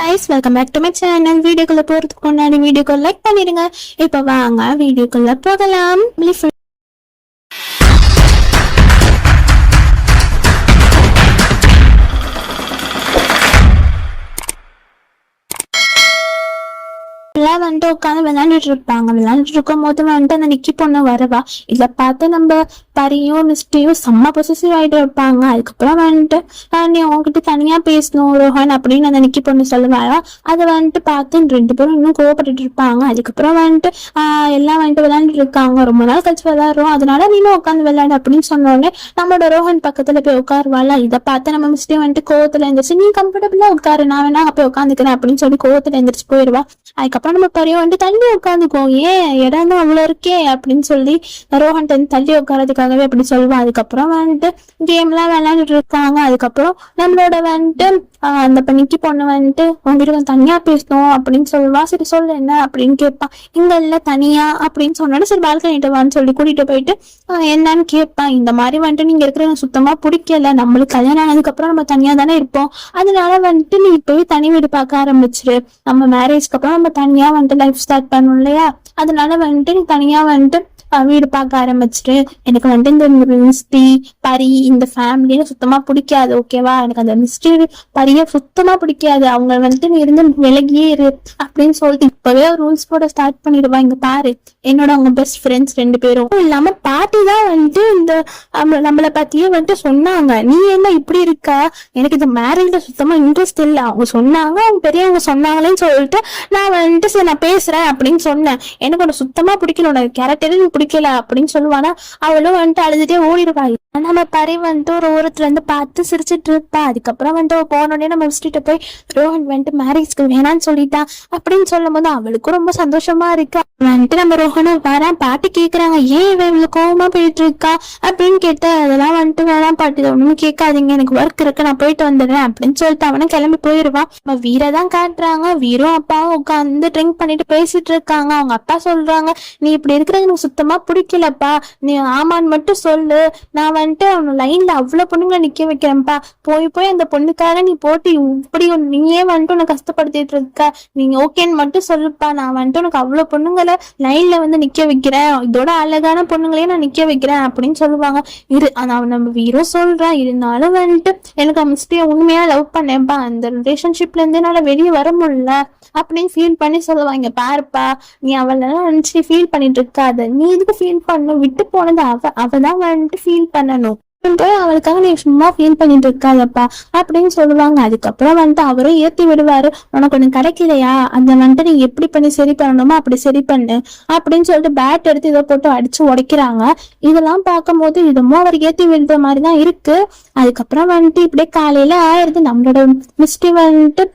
Guys welcome back to my channel வீடியோக்குள்ள போறதுக்கு முன்னாடி வீடியோக்கு லைக் பண்ணிடுங்க. இப்போ வாங்க வீடியோக்குள்ள போகலாம். Please வந்துட்டு உட்காந்து விளையாண்டுட்டு இருப்பாங்க. விளையாண்டுட்டு இருக்கும் போது வந்துட்டு அந்த நிக்கி பொண்ணு வரவா. இதை பார்த்து நம்ம பரியும் மிஸ்டியும் செம்ம பொசிசிவ் ஆகிட்டு இருப்பாங்க. அதுக்கப்புறம் வந்துட்டு நீ உங்ககிட்ட தனியா பேசணும் ரோஹன் அப்படின்னு அந்த நிக்கி பொண்ணு சொல்லுவாரா அதை வந்துட்டு பார்த்து ரெண்டு பேரும் இன்னும் கோவப்பட்டுட்டு இருப்பாங்க. அதுக்கப்புறம் வந்துட்டு ஆஹ் எல்லாம் வந்துட்டு விளையாண்டுட்டு இருக்காங்க. ரொம்ப நாள் கழிச்சு விளையாடுறோம். அதனால நீனும் உட்காந்து விளையாடு அப்படின்னு சொன்னோடனே நம்மளோட ரோஹன் பக்கத்துல போய் உட்காருவாள். இதை பார்த்து நம்ம மிஸ்டி வந்துட்டு கோவத்துல எழுந்திரிச்சு நீ கம்ஃபர்டபுளா உட்காரு. நான் வேணா போய் உட்காந்துக்கிறேன் அப்படின்னு சொல்லி கோவத்துல எழுந்திரிச்சு போயிடுவா அதுக்கப்புறம் நம்ம வந்துட்டு தள்ளி உட்காந்துக்கோ. ஏன்? இடம் தான் அவ்வளோ இருக்கே அப்படின்னு சொல்லி ரோஹன் வந்து தள்ளி உட்காரதுக்காகவே அப்படி சொல்லுவான். அதுக்கப்புறம் வந்துட்டு கேம்லாம் விளையாண்டுட்டு இருக்காங்க. அதுக்கப்புறம் நம்மளோட வந்துட்டு அந்த பண்ணிக்கு பொண்ணு வந்துட்டு உங்ககிட்ட கொஞ்சம் தனியா பேசணும் அப்படின்னு சொல்லுவா. சரி சொல்லு என்ன? அப்படின்னு கேட்பான். இங்க இல்ல தனியா அப்படின்னு சொன்னோட சரி பால்கனிட்டு வான்னு சொல்லி கூட்டிட்டு போயிட்டு என்னன்னு கேட்பான். இந்த மாதிரி வந்துட்டு நீங்க இருக்கிற சுத்தமாக சுத்தமா பிடிக்கல. நம்மளுக்கு கல்யாணம் ஆனதுக்கு அப்புறம் நம்ம தனியா தானே இருப்போம். அதனால வந்துட்டு நீ இப்பவே தனி வீடு பார்க்க ஆரம்பிச்சிரு. நம்ம மேரேஜ்க்கு அப்புறம் நம்ம தனியா வந்துட்டு லைஃப் ஸ்டார்ட் பண்ணணும் இல்லையா? அதனால வந்துட்டு நீ தனியா வந்துட்டு வீடு பார்க்க ஆரம்பிச்சிட்டு எனக்கு வந்துட்டு இந்த மிஸ்டி பரி இந்த ஃபேமிலின்னு சுத்தமா பிடிக்காது ஓகேவா எனக்கு அந்த மிஸ்டி பரிய சுத்தமா பிடிக்காது. அவங்க வந்துட்டு நீ இருந்து விலகியே இரு அப்படின்னு சொல்லிட்டு இப்பவே ரூல்ஸ் போட ஸ்டார்ட் பண்ணிடுவா இங்க பாரு. என்னோட அவங்க பெஸ்ட் ஃப்ரெண்ட்ஸ் ரெண்டு பேரும். இல்லாம பாட்டி தான் வந்துட்டு இந்த நம்ம- நம்மளை பத்தியே வந்துட்டு சொன்னாங்க. நீ என்ன இப்படி இருக்க? எனக்கு இந்த மேரேஜ்ல சுத்தமா இன்ட்ரெஸ்ட் இல்ல. அவங்க சொன்னாங்க அவங்க பெரியவங்க சொன்னாங்களேன்னு சொல்லிட்டு நான் வந்துட்டு சரி நான் பேசுறேன் அப்படின்னு சொன்னேன். எனக்கு உன்னை சுத்தமா பிடிக்கல. உனக்கு கேரக்டரே பிடிக்கல அப்படின்னு சொல்லுவானா? அவளும் வந்துட்டு அழுதுட்டே ஓடிடுவாங்க நம்ம பரி வந்துட்டு ஒரு ஓரத்துல இருந்து பார்த்து சிரிச்சிட்டு இருப்பா. அதுக்கப்புறம் வந்துட்டு போனோடனே போன உடனே நம்ம விசிட்டு போய் ரோஹன் வந்துட்டு மேரேஜ்க்கு வேணான்னு சொல்லிட்டான் அப்படின்னு சொல்லும் போது அவளுக்கும் ரொம்ப சந்தோஷமா இருக்கு. வந்துட்டு நம்ம ரோஹனும் வரேன். பாட்டி கேக்குறாங்க. ஏன் இவன் இவ்வளவு கோவமா போயிட்டு இருக்கா? அப்படின்னு கேட்டு அதெல்லாம் வந்துட்டு வேணாம் பாட்டு. ஒண்ணும் கேட்காதீங்க. எனக்கு ஒர்க் இருக்கு. நான் போயிட்டு வந்துடுறேன் அப்படின்னு சொல்லிட்டு அவனும் கிளம்பி போயிடுவான் நம்ம வீரை தான் காட்டுறாங்க. வீரும் அப்பாவும் உட்காந்து ட்ரிங்க் பண்ணிட்டு பேசிட்டு இருக்காங்க. அவங்க அப்பா சொல்றாங்க நீ இப்படி இருக்கிறது எனக்கு சுத்தமா பிடிக்கலப்பா. நீ ஆமான்னு மட்டும் சொல்லு. நான் வந்துட்டு அவன் லைன்ல அவ்வளவு பொண்ணுங்களை நிக்க வைக்கிறேன்ப்பா. போய் போய் அந்த பொண்ணுக்காக நீ போட்டு இப்படி நீயே வந்துட்டு உன்னை கஷ்டப்படுத்திட்டு இருக்க. நீங்க ஓகேன்னு மட்டும் சொல்லுப்பா. நான் வந்துட்டு உனக்கு அவ்வளவு பொண்ணுங்களை லைன்ல வந்து நிக்க வைக்கிறேன். இதோட அழகான பொண்ணுங்களையும் நான் நிக்க வைக்கிறேன் அப்படின்னு சொல்லுவாங்க. இரு அவன் நம்ம வீரோ சொல்றான் இருந்தாலும் வந்துட்டு எனக்கு மிஸ்டே உண்மையா லவ் பண்ணேன்ப்பா. அந்த ரிலேஷன்ஷிப்ல இருந்து என்னால வெளியே வர முடியல அப்படின்னு ஃபீல் பண்ணி சொல்லுவாங்க. பாருப்பா நீ அவளெல்லாம் நினைச்சு ஃபீல் பண்ணிட்டு இருக்காத. நீ எதுக்கு ஃபீல் பண்ணும் விட்டு போனது அவ அவதான் வந்துட்டு ஃபீல் பண்ணணும். போய் அவளுக்காக நீ சும்மா ஃபீல் பண்ணிட்டு இருக்காதப்பா அப்படின்னு சொல்லுவாங்க. அதுக்கப்புறம் வந்துட்டு அவரும் ஏத்தி விடுவாரு. உனக்கு ஒண்ணு கிடைக்கலையா? அந்த வந்துட்டு நீ எப்படி பண்ணி சரி பண்ணணுமோ அப்படி சரி பண்ணு அப்படின்னு சொல்லிட்டு பேட் எடுத்து இதை போட்டு அடிச்சு உடைக்கிறாங்க. இதெல்லாம் பார்க்கும்போது இதுமோ அவர் ஏத்தி விடுற மாதிரி தான் இருக்கு. அதுக்கப்புறம் வந்துட்டு இப்படியே காலையில ஆயிருது நம்மளோட மிஸ்டி வந்துட்டு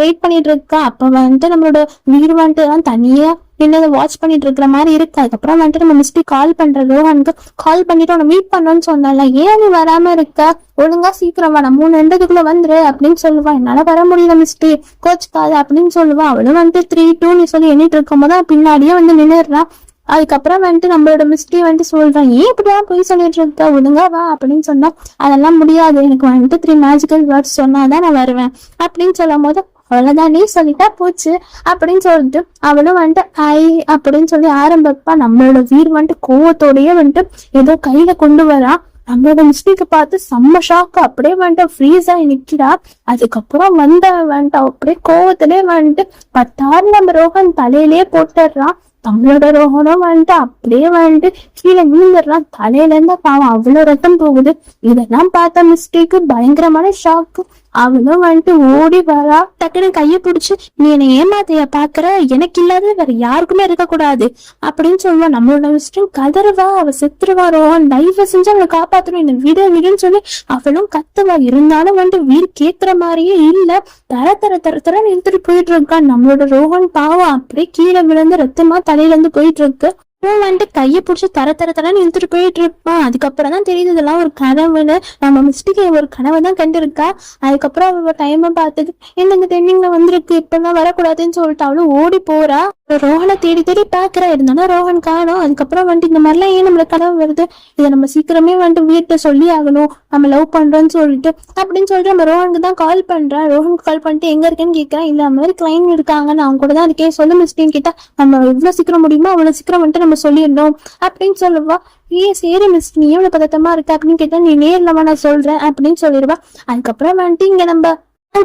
வெயிட் பண்ணிட்டு இருக்கா. அப்ப வந்துட்டு நம்மளோட வீடு வந்துட்டு தான் தனியா நின்று வாட்ச் பண்ணிட்டு இருக்கிற மாதிரி இருக்கு. அதுக்கப்புறம் வந்துட்டு நம்ம மிஸ்டி கால் பண்ற ரோஹனுக்கு கால் பண்ணிட்டு உன்னை மீட் பண்ணணும்னு சொன்னால ஏன் நீ வராம இருக்க? ஒழுங்கா சீக்கிரம் வா. மூணு ரெண்டுக்குள்ள வந்துரு அப்படின்னு சொல்லுவா. என்னால வர முடியல மிஸ்டி கோச்சுக்காது அப்படின்னு சொல்லுவா. அவளும் வந்துட்டு த்ரீ டூ நீ சொல்லி எண்ணிட்டு இருக்கும் போது பின்னாடியே வந்து நின்னுடுறான் அதுக்கப்புறம் வந்துட்டு நம்மளோட மிஸ்டி வந்துட்டு சொல்றான் ஏன் இப்படிலாம் போய் சொல்லிட்டு இருக்க? ஒழுங்கா வா அப்படின்னு சொன்னா அதெல்லாம் முடியாது. எனக்கு வந்துட்டு த்ரீ மேஜிக்கல் வேர்ட்ஸ் சொன்னாதான் நான் வருவேன் அப்படின்னு சொல்லும் போது அவ்வளவுதான் நீ சொல்லிட்டா போச்சு அப்படின்னு சொல்லிட்டு அவளும் வந்துட்டு ஐ அப்படின்னு சொல்லி ஆரம்பிப்பா. நம்மளோட வீர் வந்துட்டு கோவத்தோடயே வந்துட்டு ஏதோ கையில கொண்டு வரா. நம்மளோட மிஸ்டேக்க பார்த்து செம்ம ஷாக்கு அப்படியே வந்துட்டு ஃப்ரீஸ் ஆகி நிக்கிறா. அதுக்கப்புறம் வந்த வந்துட்டு அப்படியே கோவத்திலே வந்துட்டு பத்தாறு நம்ம ரோஹன் தலையிலே போட்டுடுறான் தமிழோட ரோகனும் வந்துட்டு அப்படியே வந்துட்டு கீழே விழுந்துடுறான் தலையில இருந்து பாவம் அவ்வளவு ரத்தம் போகுது. இதெல்லாம் பார்த்த மிஸ்டேக்கு பயங்கரமான ஷாக்கு அவளும் வந்துட்டு ஓடி வரா. டக்குன்னு கைய பிடிச்சு நீ என்னை ஏமாத்தைய பாக்குற? எனக்கு இல்லாத வேற யாருக்குமே இருக்க கூடாது அப்படின்னு சொல்லுவா. நம்மளோட விஷயம் கதறுவா. அவ செத்துருவா. ரோஹன் தயவு செஞ்சு அவளை காப்பாத்தணும். என்ன விட விடுன்னு சொல்லி அவளும் கத்துவா. இருந்தாலும் வந்துட்டு வீர் கேக்குற மாதிரியே இல்ல. தர தர தர தர நிறுத்திட்டு போயிட்டு இருக்கா. நம்மளோட ரோஹன் பாவம் அப்படியே கீழே விழுந்து ரத்தமா தலையில இருந்து போயிட்டு இருக்கு. அவன் வந்துட்டு கையை பிடிச்சி தர தர தரன்னு இழுத்துட்டு போயிட்டு இருப்பான் அதுக்கப்புறம் தான் தெரியுது இதெல்லாம் ஒரு கனவுன்னு. நம்ம மிஸ்டேக் ஒரு கனவை தான் கண்டிருக்கா. அதுக்கப்புறம் அவள் டைமை பார்த்துட்டு என்னங்க இந்த டைமிங்ல வந்திருக்கு இப்பெல்லாம் வரக்கூடாதுன்னு சொல்லிட்டு அவளும் ஓடி போறா. ரோஹனை தேடி தேடி பாக்குறா இருந்தாலும் ரோஹன் காணும். அதுக்கப்புறம் வந்துட்டு இந்த மாதிரிலாம் ஏன் நம்மளுக்கு கனவு வருது? இதை நம்ம சீக்கிரமே வந்துட்டு வீட்டை சொல்லி ஆகணும். நம்ம லவ் பண்றோம்னு சொல்லிட்டு அப்படின்னு சொல்லிட்டு நம்ம ரோஹனுக்கு தான் கால் பண்றேன் ரோஹனுக்கு கால் பண்ணிட்டு எங்க இருக்கேன்னு கேட்கறேன் இல்ல அந்த மாதிரி கிளைண்ட் இருக்காங்க நான் அவங்க கூட தான் இருக்கேன். சொல்ல மிஸ்டின்னு கேட்டா. நம்ம எவ்வளவு சீக்கிரம் முடியுமோ? அவ்வளவு சீக்கிரம் வந்துட்டு நம்ம சொல்லிடணும். அப்படின்னு சொல்லுவா. ஏ சரி மிஸ் நீ எவ்வளவு பதட்டமா இருக்க? அப்படின்னு கேட்டா நீ நேர்லமா நான் சொல்றேன். அப்படின்னு சொல்லிடுவா. அதுக்கப்புறம் வந்துட்டு இங்க நம்ம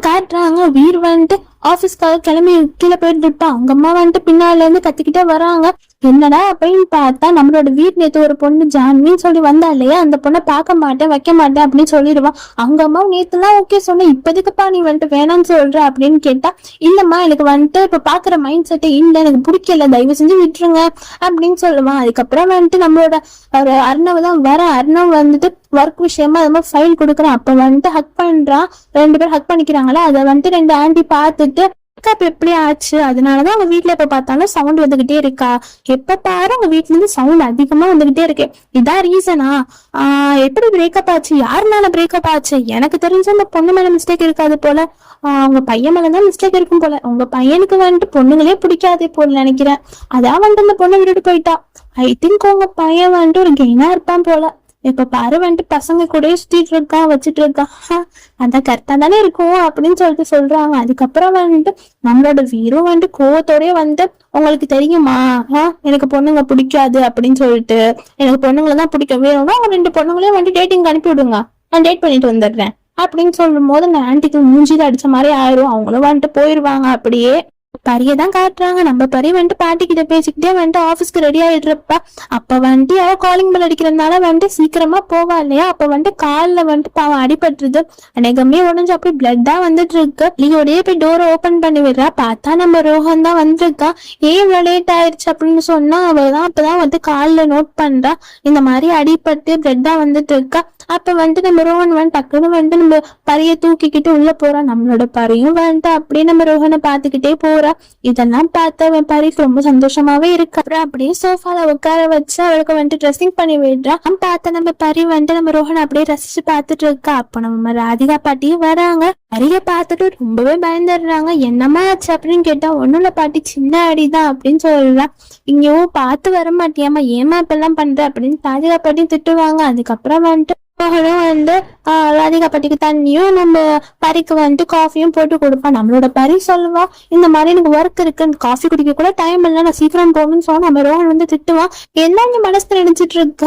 காட்டுறாங்க. வீர் வந்துட்டு ஆபீஸ்க்காக கிளம்பி கீழே போயிட்டு இருப்பா அவங்க அம்மா வந்துட்டு பின்னால இருந்து கத்திக்கிட்டே வராங்க. என்னடா அப்படின்னு பார்த்தா நம்மளோட வீட் நேற்று ஒரு பொண்ணு ஜான்வின்னு சொல்லி வந்தா இல்லையா? அந்த பொண்ணை பார்க்க மாட்டேன் வைக்க மாட்டேன் அப்படின்னு சொல்லிடுவான். அவங்க அம்மா நேத்துலாம் ஓகே சொன்ன இப்போதைக்குப்பா நீ வந்துட்டு வேணாம்னு சொல்ற அப்படின்னு கேட்டா இல்லம்மா எனக்கு வந்துட்டு இப்ப பாக்குற மைண்ட் செட்டே இல்லை எனக்கு பிடிக்கல. தயவு செஞ்சு விட்டுருங்க அப்படின்னு சொல்லுவான். அதுக்கப்புறம் வந்துட்டு நம்மளோட ஒரு அர்ணவ் தான் வர. அர்ணவ் வந்துட்டு ஒர்க் விஷயமா அது மாதிரி ஃபைல் கொடுக்குறான். அப்ப வந்துட்டு ஹக் பண்றான். ரெண்டு பேரும் ஹக் பண்ணிக்கிறாங்களா? அதை வந்துட்டு ரெண்டு ஆண்டி பார்த்துட்டு அக்கா இப்ப எப்படி ஆச்சு? அதனாலதான் அவங்க வீட்ல எப்ப பார்த்தாலும் சவுண்ட் வந்துகிட்டே இருக்கா? எப்ப பாரு அவங்க வீட்ல இருந்து சவுண்ட் அதிகமா வந்துகிட்டே இருக்கு. இதான் ரீசனா ஆஹ் எப்படி பிரேக்கப் ஆச்சு? யாருனால பிரேக்கப் ஆச்சு? எனக்கு தெரிஞ்ச அந்த பொண்ணு மேல மிஸ்டேக் இருக்காது போல. அவங்க பையன் மேலதான் மிஸ்டேக் இருக்கும் போல. உங்க பையனுக்கு வந்துட்டு பொண்ணுங்களே பிடிக்காதே போல நினைக்கிறேன். அதான் வந்துட்டு அந்த பொண்ணை விட்டுட்டு போயிட்டா. ஐ திங்க் உங்க பையன் வந்துட்டு ஒரு கெயினா இருப்பான் போல. இப்ப பாரு வந்துட்டு பசங்க கூட சுத்திட்டு இருக்கா வச்சுட்டு இருக்கா. ஹ, அதான் கரெக்டா தானே இருக்கும் அப்படின்னு சொல்லிட்டு சொல்றாங்க. அதுக்கப்புறம் வந்துட்டு நம்மளோட வீரும் வந்துட்டு கோவத்தோடய வந்துட்டு உங்களுக்கு தெரியுமா? எனக்கு பொண்ணுங்க பிடிக்காது அப்படின்னு சொல்லிட்டு எனக்கு பொண்ணுங்களை தான் பிடிக்கும். வேணும்னா அவங்க ரெண்டு பொண்ணுங்களையும் வந்துட்டு டேட்டிங் அனுப்பி விடுங்க. நான் டேட் பண்ணிட்டு வந்துடுறேன். அப்படின்னு சொல்லும் போது அந்த ஆன்ட்டிக்கு மூஞ்சியில அடிச்ச மாதிரி ஆயிரும். அவங்களும் வந்துட்டு போயிருவாங்க அப்படியே. பரியை தான் காட்டுறாங்க. நம்ம பரிய வந்துட்டு பாட்டி கிட்ட பேசிக்கிட்டே வந்துட்டு ஆஃபீஸ்க்கு ரெடி ஆயிடுறப்ப அப்ப வந்துட்டு அவ காலிங் பெல் அடிக்கிறதுனால வந்துட்டு சீக்கிரமா போவா இல்லையா? அப்ப வந்துட்டு காலில் வந்துட்டு பாவம் அடிபட்டுருது. அநேகமே உடஞ்சு அப்படி பிளட் தான் வந்துட்டு இருக்கு நீயோடய போய் டோரை ஓபன் பண்ணி விடுறா. பார்த்தா நம்ம ரோஹன் தான் வந்திருக்கா. ஏன் இவ்வளவு லேட் ஆயிடுச்சு அப்படின்னு சொன்னா அவ தான் அப்பதான் வந்து காலில் நோட் பண்றா. இந்த மாதிரி அடிபட்டு பிளட் தான் வந்துட்டு இருக்கா அப்ப வந்துட்டு நம்ம ரோஹன் வந்து டக்குன்னு வந்துட்டு நம்ம பரிய தூக்கிக்கிட்டு உள்ள போறா. நம்மளோட பறியும் வந்துட்டு அப்படியே நம்ம ரோஹனை பாத்துக்கிட்டே போறா. இதெல்லாம் பார்த்து அவன் பறிக்கு ரொம்ப சந்தோஷமாவே இருக்கு. அப்புறம் அப்படியே சோஃபால உட்கார வச்சு அவளுக்கு வந்துட்டு ட்ரெஸ்ஸிங் பண்ணி விடுறான் பார்த்த நம்ம பறி வந்துட்டு நம்ம ரோஹன் அப்படியே ரசிச்சு பாத்துட்டு இருக்கா. அப்ப நம்ம ராதிகா பாட்டியும் வராங்க. பரிய பார்த்துட்டு ரொம்பவே பயந்துடுறாங்க. என்னம்மா ஆச்சு அப்படின்னு கேட்டா ஒண்ணும் பாட்டி சின்ன அடிதான் அப்படின்னு சொல்லலாம் இங்கேயோ பார்த்து வர மாட்டியாமா ஏமா இப்பெல்லாம் பண்ற? அப்படின்னு ராதிகா பாட்டியும் திட்டுவாங்க. அதுக்கப்புறம் வந்துட்டு மகளும் வந்து ஆஹ் ராதிகா பாட்டிக்கு தண்ணியும் நம்ம பரிக்கு வந்துட்டு காஃபியும் போட்டு கொடுப்பான் நம்மளோட பரி சொல்லுவா இந்த மாதிரி எனக்கு ஒர்க் இருக்கு காஃபி குடிக்க கூட டைம் இல்லை நான் சீக்கிரம் போகணும்னு சொன்னா நம்ம ரோஹன் வந்து திட்டுவான் என்ன நீ மனசுல நினைச்சிட்டு இருக்க?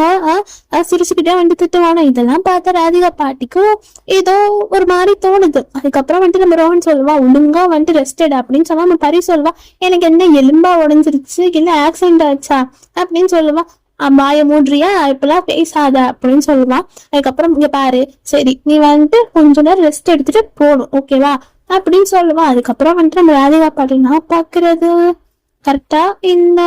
ஆஹ் சிரிச்சுக்கிட்டே வந்து திட்டுவானா இதெல்லாம் பார்த்தா ராதிகா பாட்டிக்கும் ஏதோ ஒரு மாதிரி தோணுது. அதுக்கப்புறம் வந்துட்டு நம்ம ரோஹன் சொல்லுவா ஒழுங்கா வந்துட்டு ரெஸ்டட் அப்படின்னு சொன்னா நம்ம பரி சொல்லுவா எனக்கு என்ன எலும்பா உடஞ்சிருச்சு என்ன ஆக்சிடென்ட் ஆச்சா? அப்படின்னு சொல்லுவா. மாய மூன்றியா? இப்பெல்லாம் பேசாத அப்படின்னு சொல்லுவான் அதுக்கப்புறம் இங்க பாரு. சரி நீ வந்துட்டு கொஞ்ச நேரம் ரெஸ்ட் எடுத்துட்டு போகணும் ஓகேவா அப்படின்னு சொல்லுவான் அதுக்கப்புறம் வந்துட்டு நம்ம ராதிகா பாட்டி நான் பாக்குறது கரெக்டா இந்த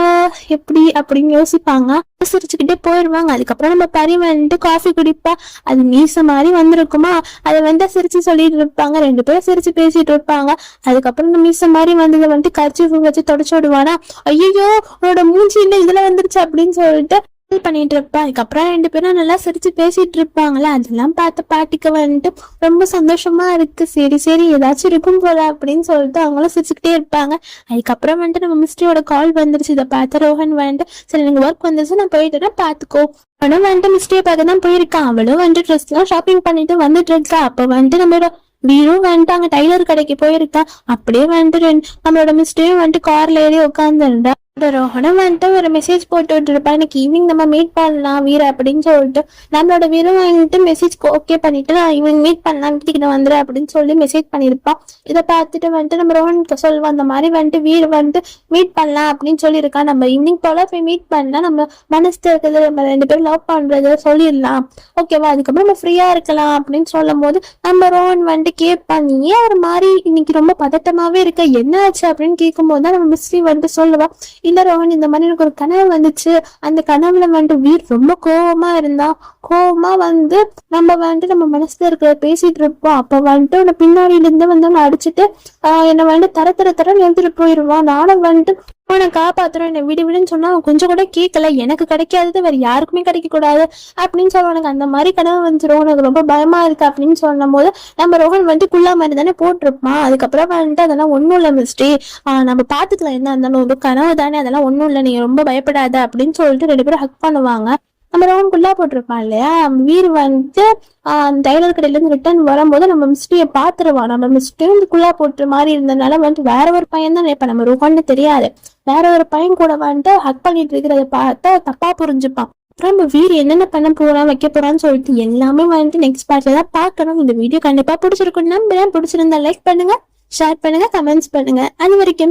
எப்படி அப்படின்னு யோசிப்பாங்க. சிரிச்சுக்கிட்டே போயிடுவாங்க அதுக்கப்புறம் நம்ம பறி வந்துட்டு காஃபி குடிப்பா. அது மீச மாதிரி வந்திருக்குமா? அதை வந்து சிரிச்சு சொல்லிட்டு இருப்பாங்க. ரெண்டு பேரும் சிரிச்சு பேசிட்டு இருப்பாங்க. அதுக்கப்புறம் இந்த மீச மாதிரி வந்ததை வந்துட்டு கர்ச்சீஃப் வச்சு தொடச்சு விடுவானா? ஐயோ உன்னோட மூஞ்சி இல்ல இதுல வந்துருச்சு அப்படின்னு சொல்லிட்டு பண்ணிட்டு இருப்பா. அதுக்கப்புறம் ரெண்டு பேரும் நல்லா சிரிச்சு பேசிட்டு இருப்பாங்களே அதெல்லாம் பார்த்த பாட்டிக்கு வந்துட்டு ரொம்ப சந்தோஷமா இருக்கு. சரி சரி ஏதாச்சும் இருக்கும் போல அப்படின்னு சொல்லிட்டு அவங்களும் சிரிச்சுக்கிட்டே இருப்பாங்க. அதுக்கப்புறம் வந்துட்டு நம்ம மிஸ்டரியோட கால் வந்துருச்சு. இதை பார்த்த ரோஹன் வந்துட்டு சரி எனக்கு ஒர்க் வந்துருச்சு. நான் போயிட்டு பாத்துக்கோ அவனும் வந்துட்டு மிஸ்டரியை பார்க்க தான் போயிருக்கான். அவளும் வந்துட்டு ட்ரெஸ் எல்லாம் ஷாப்பிங் பண்ணிட்டு வந்துட்டு இருக்கா. அப்ப வந்துட்டு நம்மளோட வீரும் வந்துட்டு அங்க டைலர் கடைக்கு போயிருக்கா. அப்படியே வந்துட்டு நம்மளோட மிஸ்டரியும் வந்துட்டு கார்ல ஏறி உட்காந்துருந்தா ரோஹனும் வந்துட்டு ஒரு மெசேஜ் போட்டு விட்டுருப்பா. எனக்கு ஈவினிங் நம்ம மீட் பண்ணலாம் வீர அப்படின்னு சொல்லிட்டு. நம்மளோட வீரம் வந்துட்டு மெசேஜ் ஓகே பண்ணிட்டு நான் ஈவினிங் மீட் பண்ணலாம் வீட்டுக்கிட்ட வந்துடுறேன் அப்படின்னு சொல்லி மெசேஜ் பண்ணியிருப்பான். இதை பார்த்துட்டு வந்துட்டு நம்ம ரோஹனுக்கு சொல்லுவோம் அந்த மாதிரி வந்துட்டு வீடு வந்துட்டு மீட் பண்ணலாம் அப்படின்னு சொல்லியிருக்கா நம்ம ஈவினிங் போல போய் மீட் பண்ணலாம் நம்ம மனசுல இருக்கிறது நம்ம ரெண்டு பேரும் லவ் பண்றது சொல்லிடலாம். ஓகேவா அதுக்கப்புறம் நம்ம ஃப்ரீயா இருக்கலாம் அப்படின்னு சொல்லும் போது நம்ம ரோஹன் வந்துட்டு கேட்பான் நீ ஏன் ஒரு மாதிரி இன்னைக்கு ரொம்ப பதட்டமாவே இருக்க? என்ன ஆச்சு அப்படின்னு கேட்கும்போது தான் நம்ம மிஸ்ரி வந்துட்டு சொல்லுவா. இல்ல ரோஹன் இந்த மாதிரி எனக்கு ஒரு கனவு வந்துச்சு. அந்த கனவுல வந்துட்டு வீர் ரொம்ப கோவமா இருந்தா கோவமா வந்து நம்ம வந்துட்டு நம்ம மனசுல இருக்கிற பேசிட்டு இருப்போம். அப்ப வந்துட்டு உன்னை பின்னாடியில இருந்து வந்து அவனை அடிச்சுட்டு ஆஹ் என்னை வந்துட்டு தர தர தர நிறுத்திட்டு போயிடுவான் நானும் வந்துட்டு உன்னை காப்பாத்துறோம் என்ன விடு விடுன்னு சொன்னா அவன் கொஞ்சம் கூட கேட்கல எனக்கு கிடைக்காதது வேற யாருக்குமே கிடைக்க கூடாது அப்படின்னு சொல்ல உனக்கு அந்த மாதிரி கனவு வந்துடும் உனக்கு ரொம்ப பயமா இருக்கு அப்படின்னு சொல்லும் போது நம்ம ரோஹன் வந்துட்டு குள்ளா மாதிரி தானே போட்டிருப்பான். அதுக்கப்புறம் வந்துட்டு அதெல்லாம் ஒண்ணும் இல்ல மிஸ்டி நம்ம பாத்துக்கலாம் என்ன இருந்தாலும். ஒரு கனவு தானே அதெல்லாம் ஒண்ணும் இல்ல. நீங்க ரொம்ப பயப்படாத அப்படின்னு சொல்லிட்டு ரெண்டு பேரும் ஹக் பண்ணுவாங்க. நம்ம ரவுண்ட் குள்ளா போட்டிருப்பான் இல்லையா? வீர் வந்துட்டு அந்த டைலர் கடையில இருந்து ரிட்டர்ன் வரும்போது நம்ம மிஸ்டியை பாத்துருவான் நம்ம மிஸ்டியும் வந்து குள்ளா போட்டு மாதிரி இருந்ததுனால வந்துட்டு வேற ஒரு பையன் தான் நினைப்பான். நம்ம ரோஹன்னு தெரியாது. வேற ஒரு பையன் கூட வந்துட்டு ஹக் பண்ணிட்டு இருக்கிறத பார்த்தா தப்பா புரிஞ்சுப்பான். அப்புறம் நம்ம வீர் என்னென்ன பண்ண போறான் வைக்க போறான்னு சொல்லிட்டு எல்லாமே வந்துட்டு நெக்ஸ்ட் பார்ட்ல தான் பார்க்கணும். இந்த வீடியோ கண்டிப்பா பிடிச்சிருக்கும் நம்புறேன். பிடிச்சிருந்தா லைக் பண்ணுங்க ஷேர் பண்ணுங்க கமெண்ட்ஸ் பண்ணுங்க. அது வரைக்கும்